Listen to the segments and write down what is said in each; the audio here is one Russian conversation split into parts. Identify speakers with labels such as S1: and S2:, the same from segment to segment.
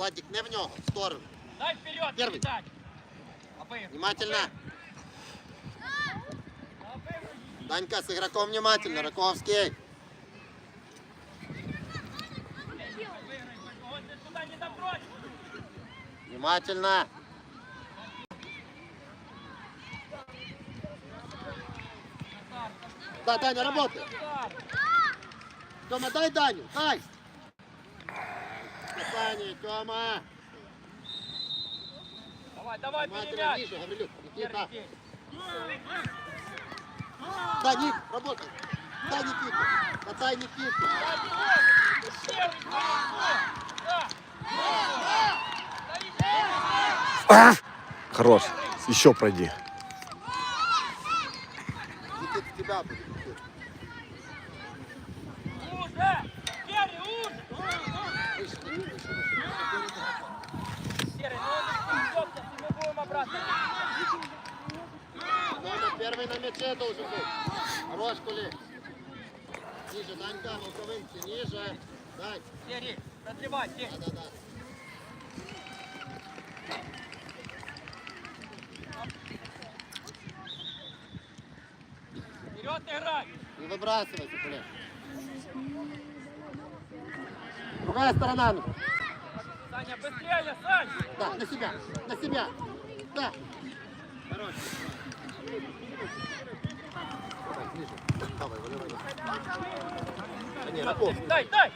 S1: Владик, не в нього, в сторону.
S2: Дай вперед,
S1: Первый.
S2: Обыгрывай.
S1: Внимательно. Данька, с игроком внимательно. Раковский. Внимательно. Да, Даня, работай. Тёма, дай Даню, дай. Касание, Тёма.
S2: Давай, давай, перемяч.
S1: ниже, Гаврилюк. Никита. Да, Ник, работай. Дай Никиту. Катай Никиту.
S2: Первый, да.
S3: А! Хорош. Еще пройди.
S1: Никита, тебя будет.
S2: Уже! Серый, уже!
S1: Выше, Никита, выше, выше.
S2: Серый, ну он идет, мы будем обратно.
S1: Номер первый на мяче должен быть. Хорош, Кули. Ниже, Данька, Волковынки, ниже. Дань.
S2: Серый, разливай,
S1: Да,
S2: Серый.
S1: да, да.
S2: Вперед играй!
S1: Не выбрасывайся, Кули. Другая сторона.
S2: Саня, быстрее, Сань!
S1: Да, на себя, на себя. Да. Хорош. Давай. Давай, выливай. Да не.
S2: Дай, дай!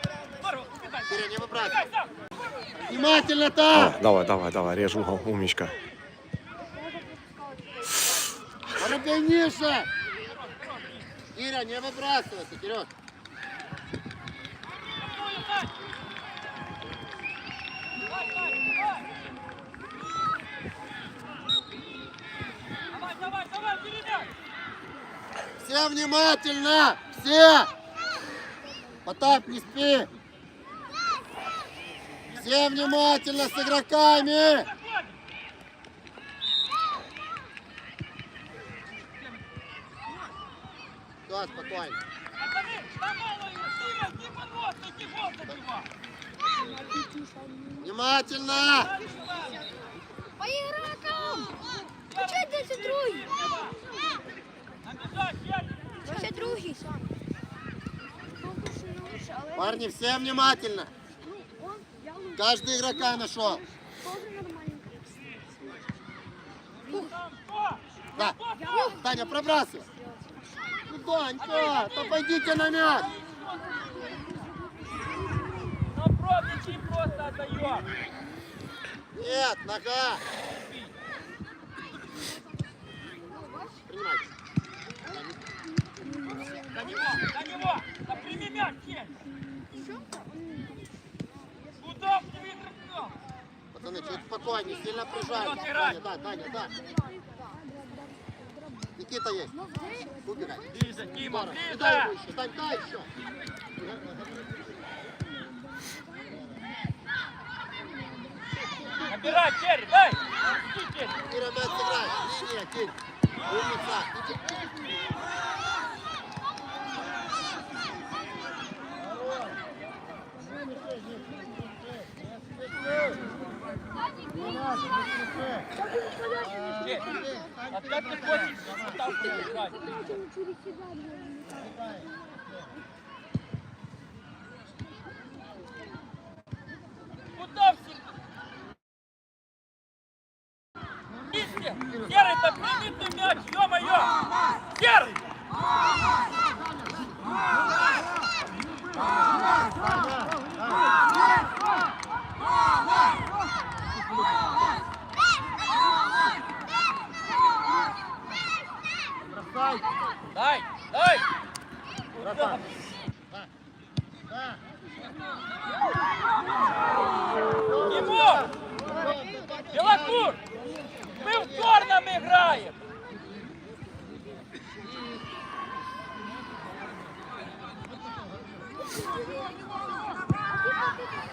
S1: Внимательно
S3: А,
S1: там.
S3: давай, давай, давай, режь угол, умничка.
S1: Ниже. Киря, не выбрасывайся, вперед. Все внимательно! Все! Потап, не спи! Все внимательно с игроками! Все, спокойно. Внимательно!
S4: По игрокам! Ти це другий? Ще другий
S1: Парни, все внимательно!
S4: ну, он, я лучше.
S1: Каждый игрока нашел. Да. Таня, пробрасывай. Ну, Данька, да пойдите на мяч.
S2: Напротив, просто отдаем!
S1: Нет, нога. Принимайте.
S2: До него, до него! Да прими мяч, Серый! Куда ты выиграл?
S1: Пацаны, чуть спокойнее, сильно прижали.
S2: Вперед, играй.
S1: Таня, да, Таня, да. Никита есть. Убегай.
S2: Ближе, Дима,
S1: Здорово. И дай
S2: ближе!
S1: выше, Тань, дай еще.
S2: Набирай, Черри, дай! Иди, Черри.
S1: Кира, мяч сыграй. Линия, кинь. Умница.
S2: Опять ты хочешь ставку играть? Куда все? Мисте! Серый, да прими ты мяч, ё-моё! Серый! Дай, дай! Куда? Тимур! Белокур! Мы в черном играем!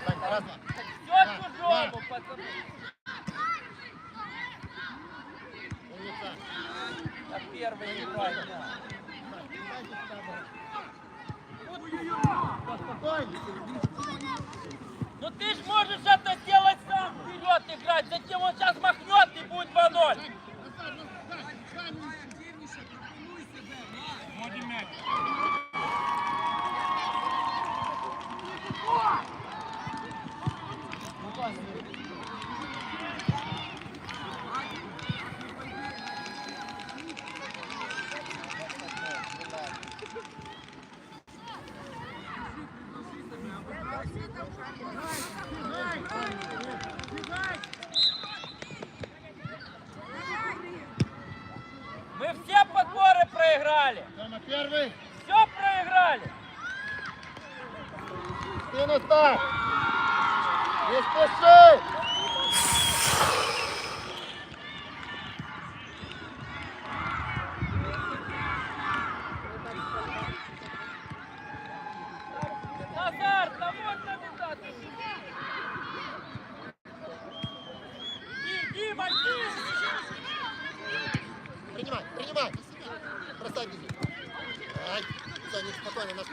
S1: Тань, раз, два.
S2: Все чужому, пацаны!
S1: Умница.
S2: На первый играем.
S1: Спокойно.
S2: Ну ты ж можешь это сделать сам вперед играть, затем он сейчас махнет и будет 2-0.
S1: Тема первый.
S2: Все проиграли.
S1: Спину ставь. Не спеши.
S2: Назар, довольно назад. Ди, Дима, Дима.
S1: Принимай, принимай. Бросай беги. Ай, все, не спокойно на мяч.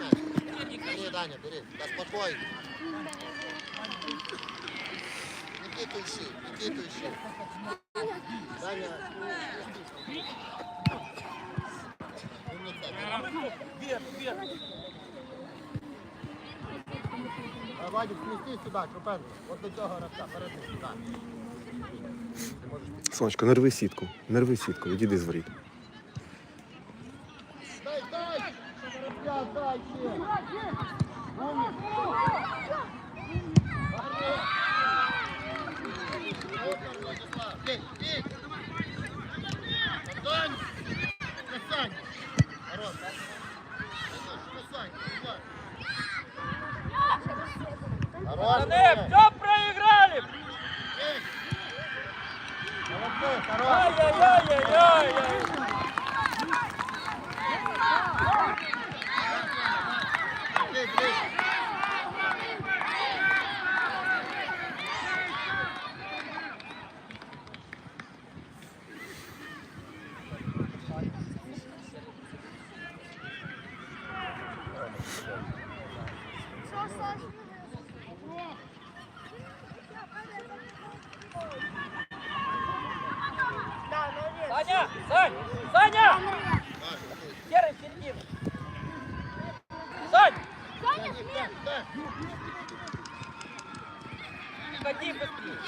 S1: Бери, Даня, бери. Да спокойно. Никиту ищи, Никиту ищи. Даня. Умница.
S2: Вверх, вверх.
S1: А, Вадик, смести сюди, Крупенко. От до цього гравця, перед ним сюди. Ти можеш піти.
S3: Сонечко, не рви сітку. Не рви сітку, відійди з воріт.
S2: Саня, Сань, Саня. Серый в середину. Сань,
S1: Саня, смерть!
S2: ходи быстрее.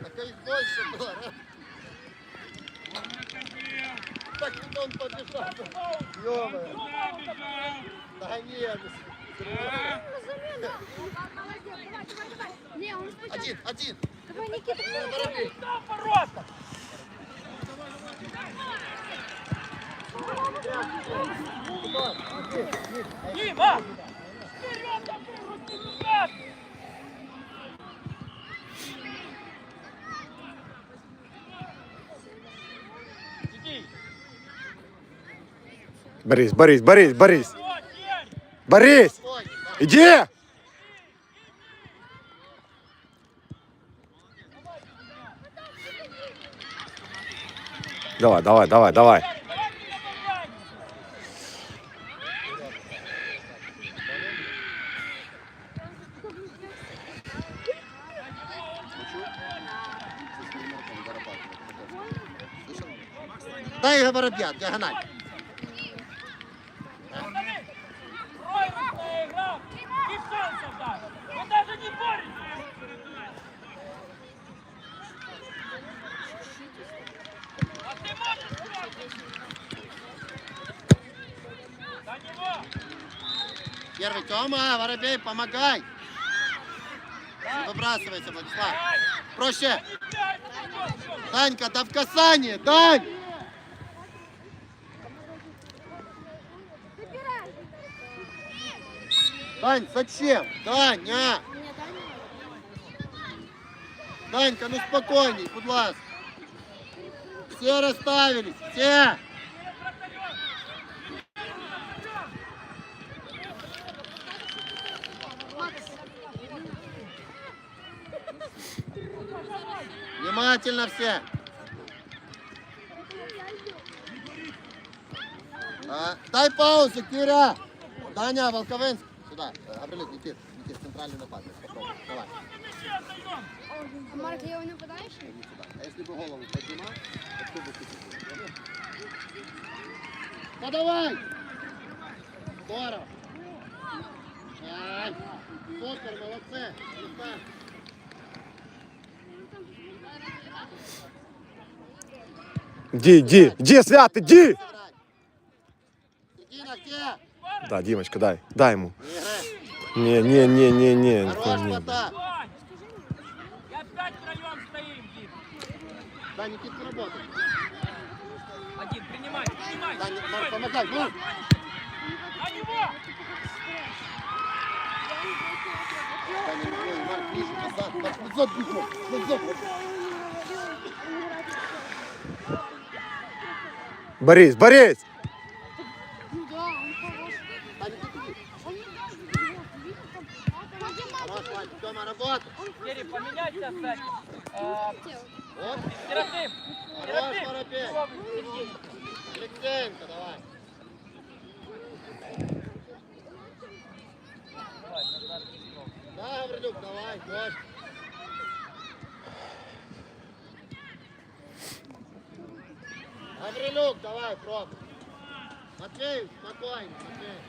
S1: Так их больше было, да? Так и он побежал. Ё-моё. Да нет.
S4: Молодець, давай, давай, давай. Ні, он спочатку.
S1: Один, один.
S3: Борис, Борис, Борис, Борис! Борис! Иди! Давай, давай, давай, давай.
S1: Дай его воробья, диагональ.
S2: Пацаны, проигрышная игра, и шансов даже. Вы даже не боретесь. А ты можешь бросить? За него!
S1: Первый Тёма, воробей, помогай. Выбрасывайся, Владислав. Проще.
S2: Не.
S1: Данька, да в касание, Дань.
S4: Вибирай.
S1: Дань, зачем? Даня. Данька, ну спокойней, будь ласка. Все расставились, все. Внимательно все. А, дай паузу, Киря. Даня, Волковенск. Сюда. Гаврилюк, Никит, Никит, центральный нападник. Попробуй. Давай.
S4: А Марк, его нападаешь?
S1: А если бы голову поднимал, то ты бы тут Ну давай! Здорово! Ай! Супер, молодцы! Лука.
S3: Иди, иди, иди, Свят, иди! Да, Димочка, дай, дай ему.
S1: Не.
S3: Не, не, не, не, не.
S1: Хорош,
S3: не.
S1: Потап!
S2: Стой! И опять втроем стоим, Дим.
S1: Да, Никит, работай.
S2: Один, принимай, принимай.
S1: Да, не-
S2: Стой.
S1: помогай, Марк!
S2: На него!
S1: Да, не могу, Марк, ближе, назад, назад, бегом, назад.
S3: Борис, Борис!
S4: Ну да, он хороший.
S1: Да.
S2: А,
S1: Вот,
S2: Серафим!
S1: хорош,
S2: Серафим!
S1: Воробей.
S2: Его в середине.
S1: Алексеенко, давай. Да, Гаврилюк, давай, дождь. Гаврилюк, давай, пробуй. Матвей, спокойно, Матвей.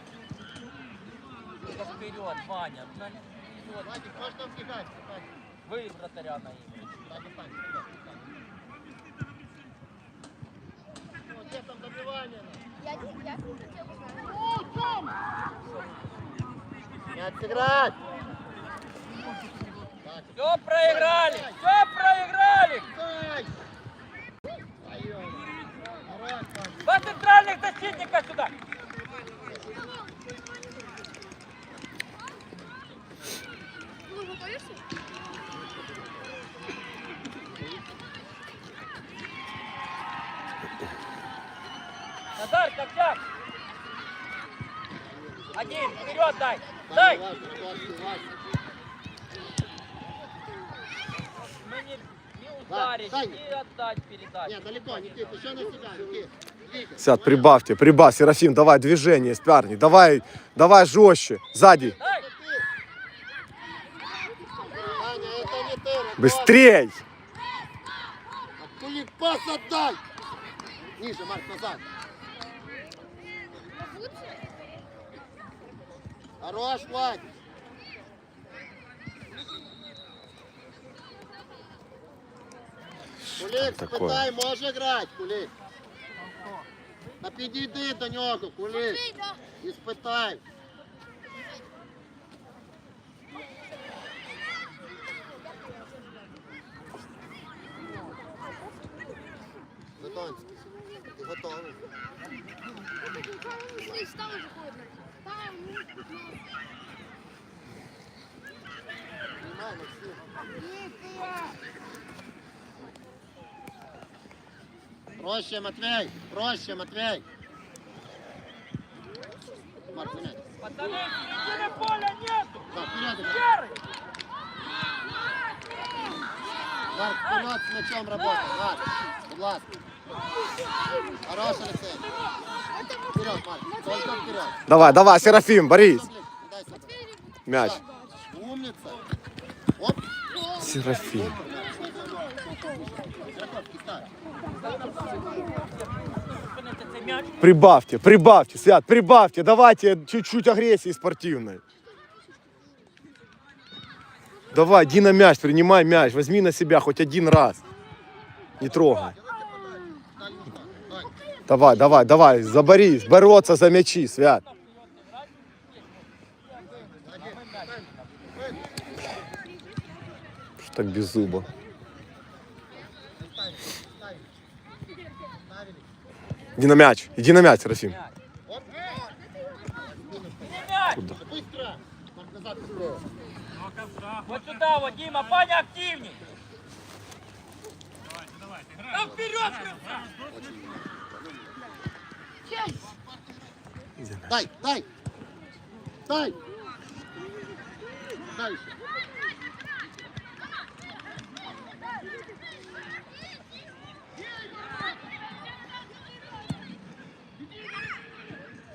S2: Ну-ка вперед, Ваня. На- вперед.
S1: Владик, можно вбегать, встань.
S2: Вы вратаря на имя.
S1: Так, встань, встань, встань. Ну, где там добивание?
S4: Я я не
S1: отыграть!
S2: Все проиграли! Все проиграли! Два центральных защитника сюда!
S4: Ну, готовишься?
S2: Ковчак! Один, вперед дай! Дай! Мы не, не ударить,
S1: дай.
S2: не отдать передачу.
S1: Нет, далеко, Никит, еще на себя, Никит.
S3: Свят, прибавьте, прибавь, Серафим, давай движение, парни, давай, давай жестче, сзади, быстрей!
S1: Пас отдай! Ниже, Марк, назад. Хорош, Владь. Кулик,
S3: такое?
S1: спитай, може грати, Кулик. Та підійди до нього, Кулик.
S4: Эй, да.
S1: І спитай. Задонський, ти готовий?
S4: Здесь там уже холодно.
S1: Проще, Матвей, проще, Матвей. Марк.
S2: Пацаны, середины поля нету!
S1: Да, вперед.
S2: Серый!
S1: Марк, вперед с мячом работай, Марк. Будь ласка.
S3: Давай, давай, Серафим, Борис! Мяч. Серафим. Прибавьте, прибавьте, Свят, прибавьте, давайте чуть-чуть агрессии спортивной. Давай, иди на мяч, принимай мяч, возьми на себя хоть один раз. Не трогай. Давай, давай, давай, за Борис, бороться за мячи, Свят. Что так без зуба? Иди на мяч, иди на мяч,
S1: назад быстрее.
S2: Вот сюда вот, Дима, Паня активней! Там вперед!
S1: Дай, дай! Дай! Дальше.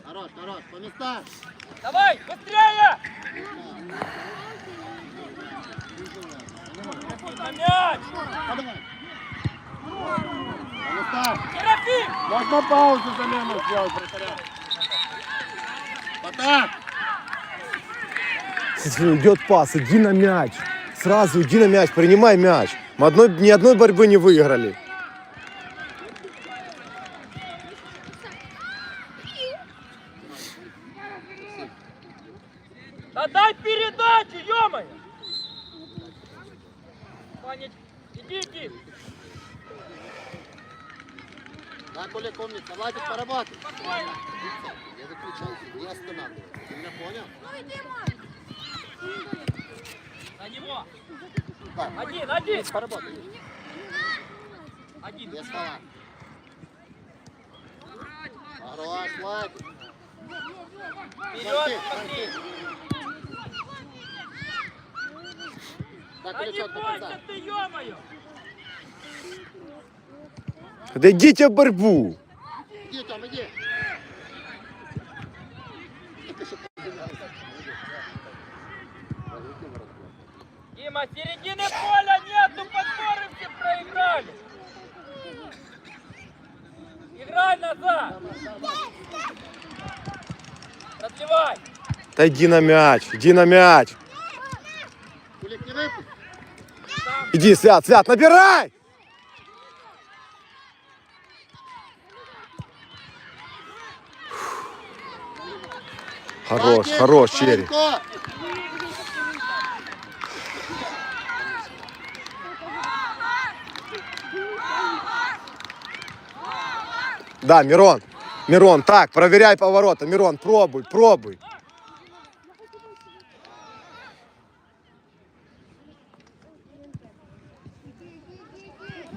S1: Хорош, хорош, по местам!
S2: Давай, быстрее!
S1: На мяч! Подавай! Паузу замену сделать, вратаря. Потап!
S3: Идет пас, иди на мяч. Сразу иди на мяч, принимай мяч. Мы одной, ни одной борьбы не выиграли.
S2: Да дай передачу, ё-моё! Ваня, иди, иди.
S1: На, Коля, умница. Владик, поработай. Я выключаю, не останавливай. Ты меня понял?
S4: Ну иди.
S2: На него.
S1: Так,
S2: Один, один.
S1: поработай.
S2: Один.
S1: Без стола. Хорош, Владик.
S2: Вперед.
S1: Так,
S2: Да не бойся ты, ё-моё!
S3: Да идите в борьбу.
S2: Дима, середины поля нету, подборы все проиграли. Играй назад. Разливай.
S3: Да иди на мяч, иди на мяч. Иди, Свят, Свят, набирай! Хорош, хорош, Черри. Да, Мирон. Мирон, так, проверяй поворота. Мирон, пробуй, пробуй.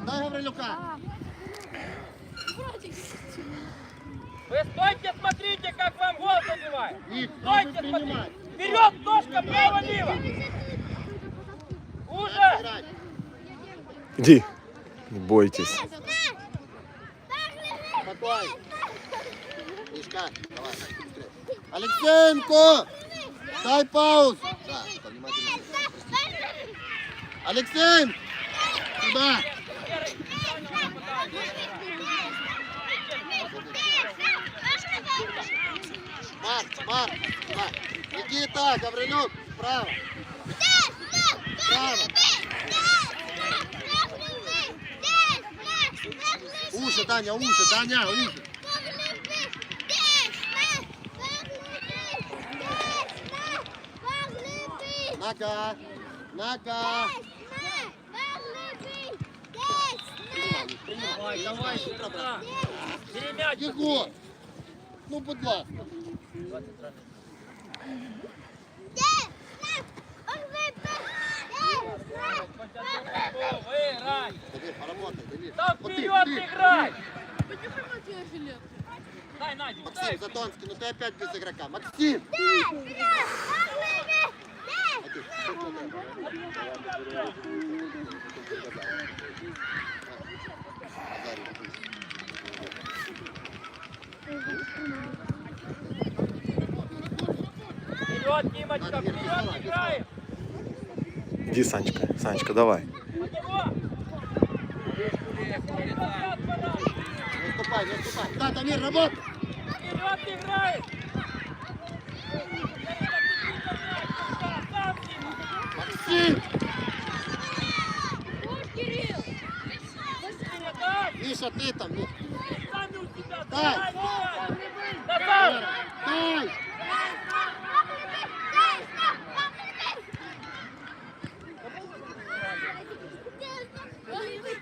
S1: Дай Гаврилюка.
S2: Вы стойте, смотрите, как вам гол забивает. Стойте, смотрите. Вперед, ножка, право-лево. Уже.
S3: Иди. Не бойтесь.
S1: Спокойно. Мишка, давай. Алексеенко! Дай паузу. Да. Алексей! Сюда! Марк, Марк, Марк. Иди так, Гаврилюк, справа. Справа. Уши, Даня, уши, Даня, уши. Нога, нога.
S2: Давай, давай, сюда. Бери мяч.
S1: Єгор! Ну, будь ласка.
S2: Там вперед играй. Дай, Надя,
S1: Максим. Затонский, ну ты опять без игрока. Максим! А тебе?
S2: Вперед,
S3: Иди, Санечка, Санечка, давай.
S1: Не уступай. Да, Дамир, работай!
S2: Вперед Дима.
S1: Максим! Миша, ты там. ну,
S2: Сами у себя.
S1: Дай.
S2: Дай, дай. Назад.
S1: Дай!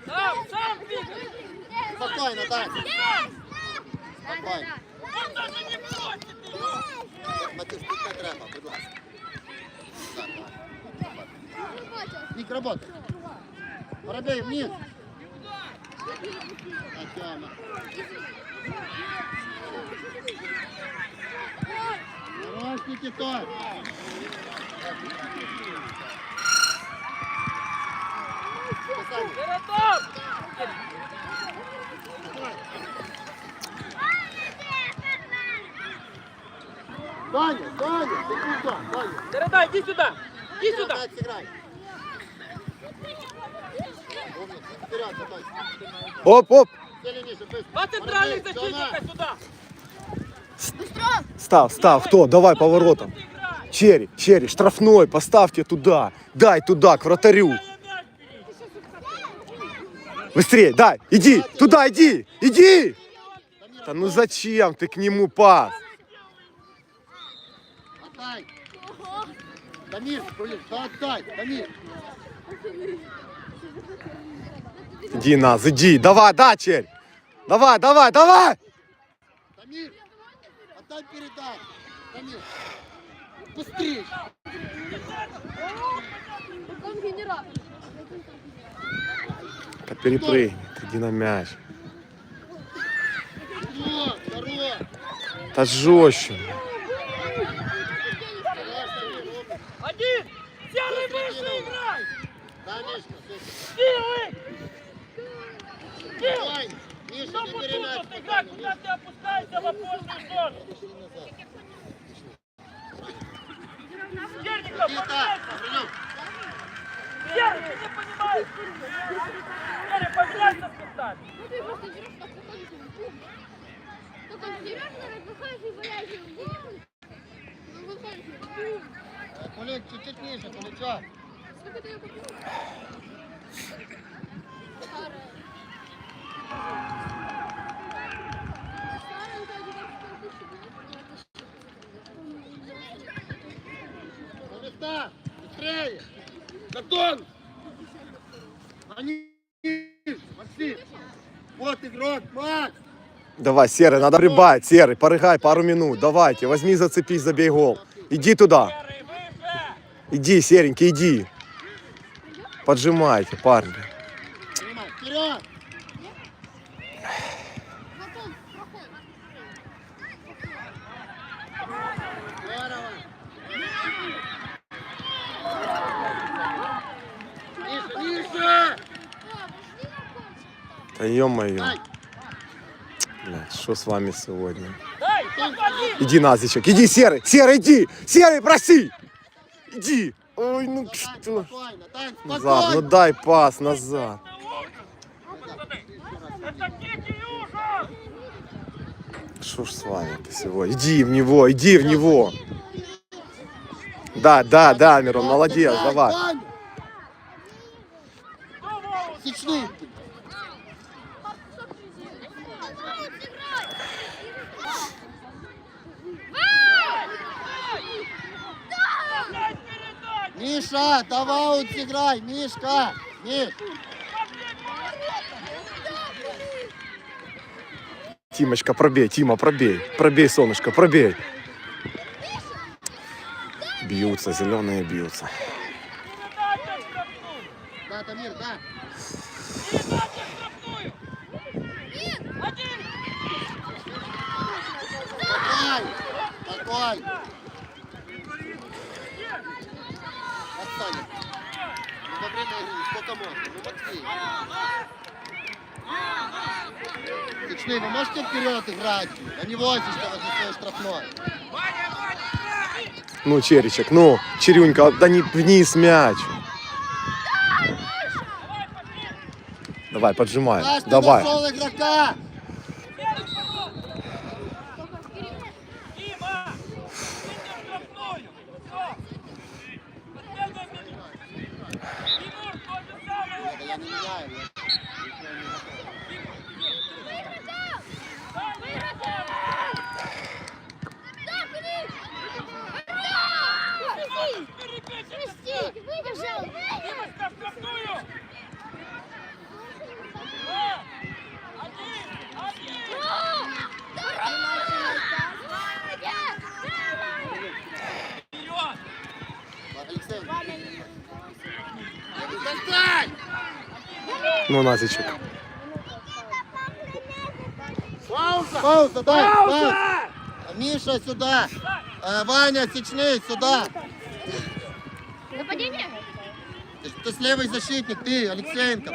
S2: Сам, сам двигай.
S1: Спокойно, дай! Спокойно.
S2: Он даже не просит ее.
S1: Матюш, тут не треба, будь ласка. Так, так. Ник, работай. Воробей, вниз. Так, Тёма. Хорош, Никита. Писание. Даня, Даня, ты куда? Даня.
S2: Передай, иди сюда. Иди сюда.
S3: Оп, оп.
S2: Два центральных защитника сюда.
S3: Став, став, кто? Давай поворотом. Черри, Черри, штрафной, поставьте туда. Дай туда, к вратарю. Быстрее, дай, иди, туда иди, иди. Да ну зачем ты к нему пас?
S1: Отдай. Дамир, блин, да отдай, Дамир.
S3: Иди, Наз, иди, давай, да, Черри. Давай, давай, давай.
S1: Дамир, отдай передай. Дамир, быстрее.
S4: Он генератор.
S3: Да перепрыгни, иди на мяч. Да жестче.
S2: Один. Серый выше играй.
S1: Да, Мишка.
S2: Силы.
S1: Давай, Миша, не передай.
S2: тут? Играй, куда ты опускаешься в опорную зону. Черников,
S1: Никита,
S2: Серый, ты не понимаешь. Серый, поменяйся с местами.
S4: Ну ты просто берешь, так выходишь и бум. Только берешь, наверное, выходишь и валяешь и бум. Ну выходишь бум.
S1: Э, Кулик, чуть-чуть ниже, Куличок.
S4: Сколько ты ее купил? Тысячи
S1: На места, быстрее. Готов. Они, Максим. Вот игрок, Макс.
S3: Давай, Серый, надо прибавить. Серый, порыгай пару минут. Давайте, возьми, зацепись, забей гол. Иди туда. Иди, серенький, иди. Поджимайте, парни.
S1: Принимай, вперед.
S4: Готов, проход.
S1: Здорово. Ниже, ниже.
S4: А, пошли на кончик.
S3: Да ё-моё. Блядь, что с вами сегодня? Иди, Назичек, иди, Серый, Серый, иди! Серый, проси! Иди! Ой, ну что? Назад, ну дай пас, назад. Что ж с вами-то сегодня? Иди в него, иди в него. Да, да, да, Мирон, молодец, давай.
S1: Тань.
S2: Кто волос?
S1: Сечный.
S2: Дай передать.
S1: Миша, давай вот сыграй, Мишка. Миш,
S3: Тимочка, пробей, Тима, пробей. Пробей, солнышко, пробей. Бьются, зеленые бьются.
S1: Да, Дамир, да. Давай, такой. Отстань. Сколько можно? Ну. Сечный, вы можете вперед играть? А не возишься возле своей штрафной.
S3: Ну, Черечек, ну, Черюнька, да не вниз мяч. Давай, поджимай.
S1: Ты
S3: Давай.
S1: игрока.
S2: Дима. Идите в штрафную. Все. Последняя минута. Тимур, то же самое.
S1: Да я не меняю. я-
S4: Выбежал!
S2: Димочка, в штрафную. Два. Один. Один. Вперед.
S1: Алексей. Достань!
S3: Ну, Назичек.
S1: Пауза! Пауза, дай! Пауза! Миша, сюда! Э, Ваня, Сечный, сюда!
S4: Нападение?
S1: Ты, ты с левый защитник, ты, Алексеенко.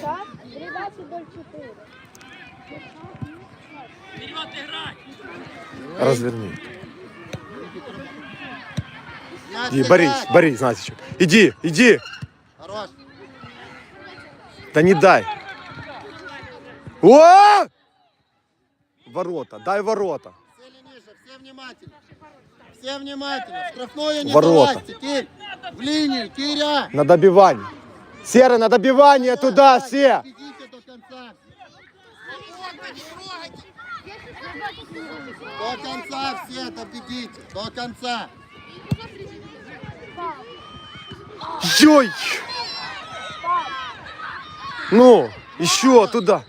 S4: Шаг, передача вдоль 4.
S2: Вперед играть.
S3: Разверни.
S1: Мяч
S3: Иди, Борис. Борис, Назичек. Иди, иди.
S1: Хорош.
S3: Да не дай. О! Ворота, дай ворота.
S1: Все ниже, все внимательно. Все внимательно. Штрафную не
S3: Ворота.
S1: давайте. Кирь, в линию, Киря.
S3: На добивание. Серый, на добивание туда, все.
S1: Бегите до конца. До конца все добегите. До конца.
S3: Йой! Ну, еще туда.